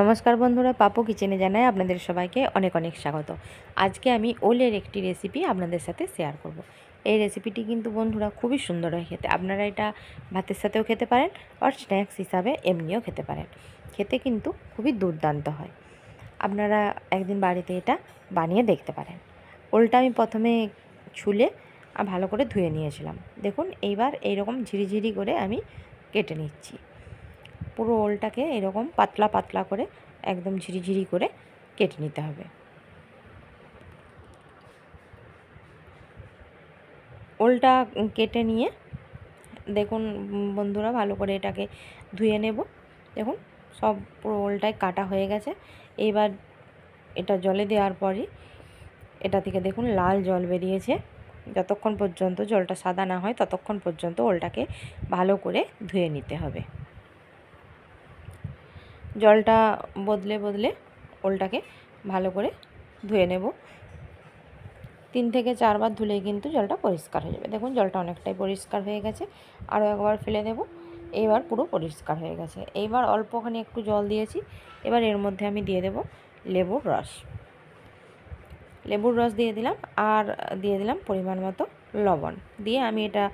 নমস্কার বন্ধুরা, পাপু কিচেনে জানাই আপনাদের সবাইকে অনেক অনেক স্বাগত। আজকে আমি ওলের একটি রেসিপি আপনাদের সাথে শেয়ার করব। এই রেসিপিটি কিন্তু বন্ধুরা খুবই সুন্দর হয় খেতে। আপনারা এটা ভাতের সাথেও খেতে পারেন, আর স্ন্যাক্স হিসাবে এমনিও খেতে পারেন। খেতে কিন্তু খুবই দুর্দান্ত হয়। আপনারা একদিন বাড়িতে এটা বানিয়ে দেখতে পারেন। ওলটা আমি প্রথমে ছুলে ভালো করে ধুয়ে নিয়েছিলাম। দেখুন, এইবার এইরকম ঝিরিঝিরি করে আমি কেটে নিচ্ছি। পুরো ওলটাকে এরকম পাতলা পাতলা করে একদম ঝিরিঝিরি করে কেটে নিতে হবে। ওলটা কেটে নিয়ে দেখুন বন্ধুরা ভালো করে এটাকে ধুয়ে নেব। দেখুন সব পুরো ওলটাই কাটা হয়ে গেছে। এইবার এটা জলে দেওয়ার পরই এটা থেকে দেখুন লাল জল বেরিয়েছে। যতক্ষণ পর্যন্ত জলটা সাদা না হয় ততক্ষণ পর্যন্ত ওলটাকে ভালো করে ধুয়ে নিতে হবে। জলটা বদলে বদলে ওলটাকে ভালো করে ধুয়ে নেব। তিন থেকে চারবার ধুলেই কিন্তু জলটা পরিষ্কার হয়ে যাবে। দেখুন, জলটা অনেকটাই পরিষ্কার হয়ে গেছে। আরও একবার ফেলে দেব। এবার পুরো পরিষ্কার হয়ে গেছে। এইবার অল্পখানি একটু জল দিয়েছি। এবার এর মধ্যে আমি দিয়ে দেব লেবুর রস। লেবুর রস দিয়ে দিলাম আর দিয়ে দিলাম পরিমাণ মতো লবণ। দিয়ে আমি এটা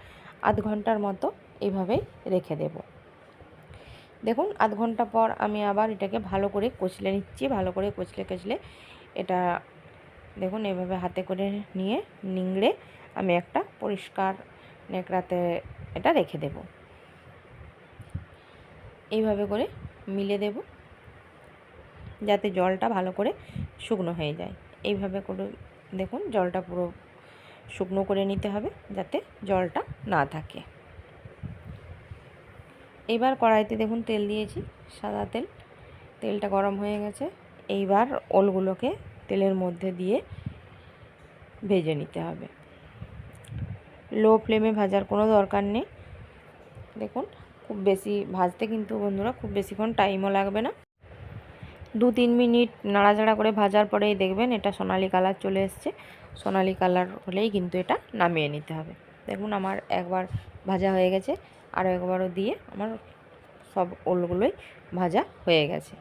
আধ ঘণ্টার মতো এইভাবেই রেখে দেবো। দেখুন, আধ ঘণ্টা পর আমি আবার এটাকে ভালো করে কচলে নিচ্ছি, ভালো করে কচলে কচলে এটা দেখুন, এভাবে হাতে করে নিয়ে নিংড়ে আমি একটা পরিষ্কার নেকড়াতে এটা রেখে দেব। এইভাবে করে মিলে দেব যাতে জলটা ভালো করে শুকনো হয়ে যায়। এইভাবে করে দেখুন, জলটা পুরো শুকনো করে নিতে হবে যাতে জলটা না থাকে। এবার কড়াইতে দেখুন তেল দিয়েছি, সাদা তেল। তেলটা গরম হয়ে গেছে। এইবার ওলগুলোকে তেলের মধ্যে দিয়ে ভেজে নিতে হবে। লো ফ্লেমে ভাজার কোনো দরকার নেই। দেখুন, খুব বেশি ভাজতে কিন্তু বন্ধুরা খুব বেশিক্ষণ টাইমও লাগবে না। দু তিন মিনিট নাড়াচাড়া করে ভাজার পরেই দেখবেন এটা সোনালি কালার চলে এসছে। সোনালি কালার হলেই কিন্তু এটা নামিয়ে নিতে হবে। দেখুন, আমার একবার ভাজা হয়ে গেছে। আরও একবারও দিয়ে আমার সব ওলগুলোই ভাজা হয়ে গেছে।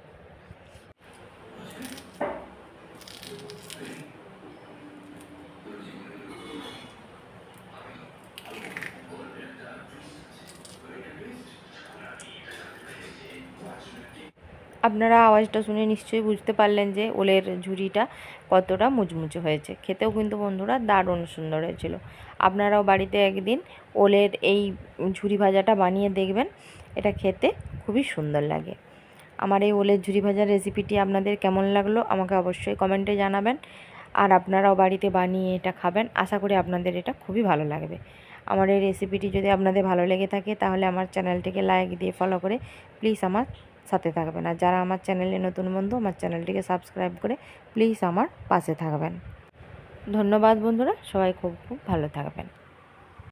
আপনারা আওয়াজটা শুনে নিশ্চয়ই বুঝতে পারলেন যে ওলের ঝুড়িটা কতটা মুচমুচে হয়েছে। খেতেও কিন্তু বন্ধুরা দারুণ সুন্দর হয়েছিল। আপনারাও বাড়িতে একদিন ওলের এই ঝুড়ি ভাজাটা বানিয়ে দেখবেন। এটা খেতে খুবই সুন্দর লাগে। আমার এই ওলের ঝুড়ি ভাজার রেসিপিটি আপনাদের কেমন লাগল আমাকে অবশ্যই কমেন্টে জানাবেন। আর আপনারাও বাড়িতে বানিয়ে এটা খাবেন। আশা করি আপনাদের এটা খুবই ভালো লাগবে। আমার এই রেসিপিটি যদি আপনাদের ভালো লেগে থাকে তাহলে আমার চ্যানেলটিকে লাইক দিয়ে ফলো করে প্লিজ আমার সাথে থাকবেন। আর যারা আমার চ্যানেলে নতুন বন্ধু, আমার চ্যানেলটিকে সাবস্ক্রাইব করে প্লিজ আমার পাশে থাকবেন। ধন্যবাদ বন্ধুরা, সবাই খুব খুব ভালো থাকবেন।